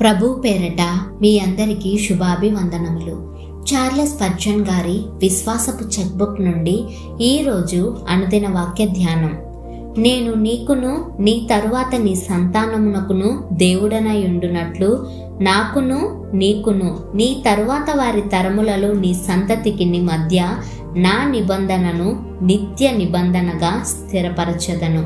ప్రభు పేరట మీ అందరికీ శుభాభివందనములు. చార్లెస్ పర్జన్ గారి విశ్వాసపు చెక్బుక్ నుండి ఈరోజు అనుదిన వాక్య ధ్యానం. నేను నీకును నీ తరువాత నీ సంతానమునకును దేవుడనై ఉండునట్లు నాకును నీకును నీ తరువాత వారి తరములలో నీ సంతతికి నీ మధ్య నా నిబంధనను నిత్య నిబంధనగా స్థిరపరచదను.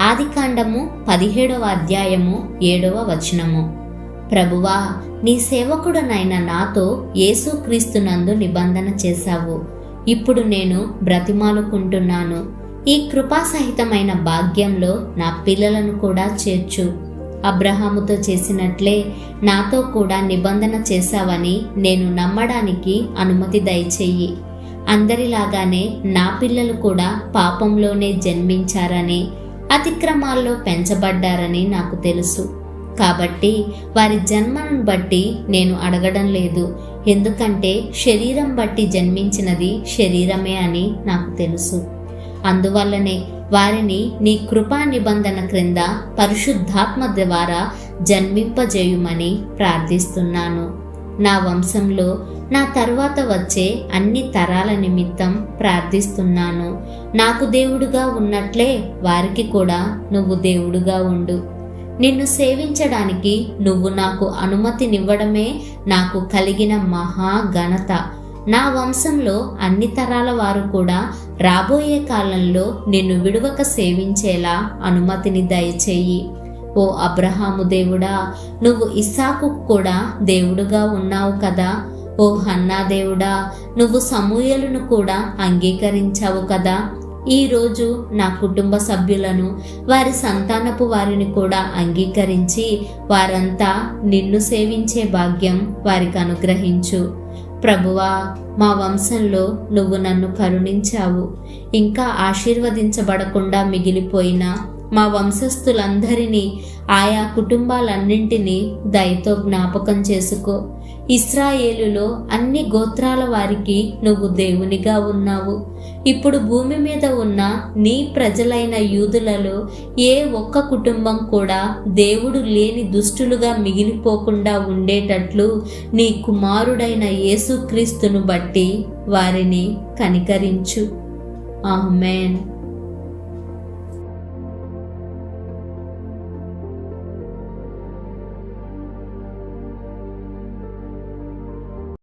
ఆదికాండము పదిహేడవ అధ్యాయము ఏడవ వచనము. ప్రభువా నీ సేవకుడనైన నాతో యేసుక్రీస్తునందు నిబంధన చేశావు. ఇప్పుడు నేను బ్రతిమాలుకుంటున్నాను. ఈ కృపాసహితమైన భాగ్యంలో నా పిల్లలను కూడా చేర్చు. అబ్రహాముతో చేసినట్లే నాతో కూడా నిబంధన చేశావని నేను నమ్మడానికి అనుమతి దయచేయి. అందరిలాగానే నా పిల్లలు కూడా పాపంలోనే జన్మించారని అతిక్రమాల్లో పెంచబడ్డారని నాకు తెలుసు. కాబట్టి వారి జన్మను బట్టి నేను అడగడం లేదు. ఎందుకంటే శరీరం బట్టి జన్మించినది శరీరమే అని నాకు తెలుసు. అందువల్లనే వారిని నీ కృపా నిబంధన క్రింద పరిశుద్ధాత్మ ద్వారా జన్మింపజేయుమని ప్రార్థిస్తున్నాను. నా వంశంలో నా తర్వాత వచ్చే అన్ని తరాల నిమిత్తం ప్రార్థిస్తున్నాను. నాకు దేవుడుగా ఉన్నట్లే వారికి కూడా నువ్వు దేవుడుగా ఉండు. నిన్ను సేవించడానికి నువ్వు నాకు అనుమతినివ్వడమే నాకు కలిగిన మహా ఘనత. నా వంశంలో అన్ని తరాల వారు కూడా రాబోయే కాలంలో నిన్ను విడువక సేవించేలా అనుమతిని దయచేయి. ఓ అబ్రహాము దేవుడా నువ్వు ఇస్సాకు కూడా దేవుడుగా ఉన్నావు కదా. ఓ హన్నా దేవుడా నువ్వు సమూయలను కూడా అంగీకరించావు కదా. ఈరోజు నా కుటుంబ సభ్యులను వారి సంతానపు వారిని కూడా అంగీకరించి వారంతా నిన్ను సేవించే భాగ్యం వారికి అనుగ్రహించు. ప్రభువా మా వంశంలో నువ్వు నన్ను కరుణించావు. ఇంకా ఆశీర్వదించబడకుండా మిగిలిపోయిన మా వంశస్థులందరినీ ఆయా కుటుంబాలన్నింటినీ దయతో జ్ఞాపకం చేసుకో. ఇస్రాయేలులో అన్ని గోత్రాల వారికి నువ్వు దేవునిగా ఉన్నావు. ఇప్పుడు భూమి మీద ఉన్న నీ ప్రజలైన యూదులలో ఏ ఒక్క కుటుంబం కూడా దేవుడు లేని దుష్టులుగా మిగిలిపోకుండా ఉండేటట్లు నీ కుమారుడైన యేసుక్రీస్తును బట్టి వారిని కనికరించు. ఆమెన్.